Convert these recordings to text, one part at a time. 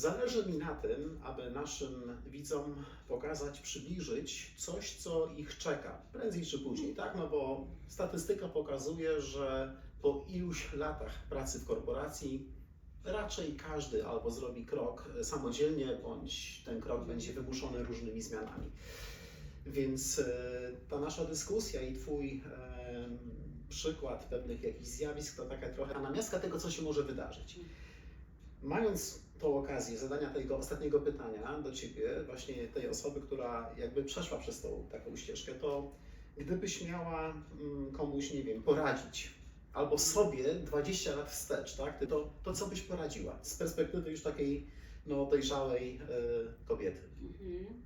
Zależy mi na tym, aby naszym widzom pokazać, przybliżyć coś, co ich czeka, prędzej czy później, tak? No bo statystyka pokazuje, że po iluś latach pracy w korporacji raczej każdy albo zrobi krok samodzielnie, bądź ten krok będzie wymuszony różnymi zmianami. Więc e, ta nasza dyskusja i Twój e, przykład pewnych jakichś zjawisk to taka trochę namiastka tego, co się może wydarzyć. Mając tą okazję zadania tego ostatniego pytania do Ciebie, właśnie tej osoby, która jakby przeszła przez tą taką ścieżkę, to gdybyś miała mm, komuś, nie wiem, poradzić, albo sobie 20 lat wstecz, tak, to, to co byś poradziła z perspektywy już takiej no, dojrzałej e, kobiety? Mhm.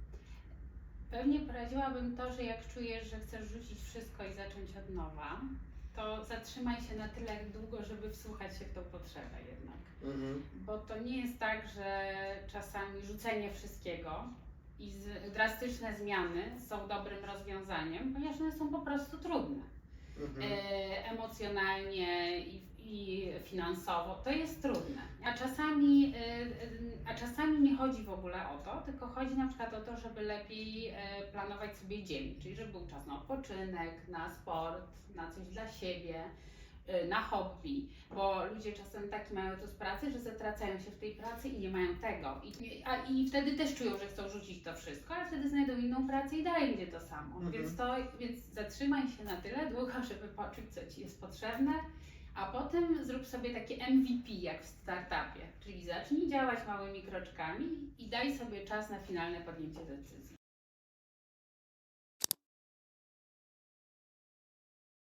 Pewnie poradziłabym to, że jak czujesz, że chcesz rzucić wszystko i zacząć od nowa, to zatrzymaj się na tyle długo, żeby wsłuchać się w tą potrzebę jednak. Mhm. Bo to nie jest tak, że czasami rzucenie wszystkiego i drastyczne zmiany są dobrym rozwiązaniem, ponieważ one są po prostu trudne. Mhm. E, emocjonalnie i, i finansowo, to jest trudne. A czasami, e, a czasami nie chodzi w ogóle o to, tylko chodzi na przykład o to, żeby lepiej e, planować sobie dzień, czyli żeby był czas na odpoczynek, na sport, na coś dla siebie, e, na hobby, bo ludzie czasem taki mają to z pracy, że zatracają się w tej pracy i nie mają tego. I, a, I wtedy też czują, że chcą rzucić to wszystko, ale wtedy znajdą inną pracę i dalej będzie to samo. Mhm. Więc, to, więc zatrzymaj się na tyle długo, żeby poczuć, co Ci jest potrzebne, a potem zrób sobie takie MVP jak w startupie, czyli zacznij działać małymi kroczkami i daj sobie czas na finalne podjęcie decyzji.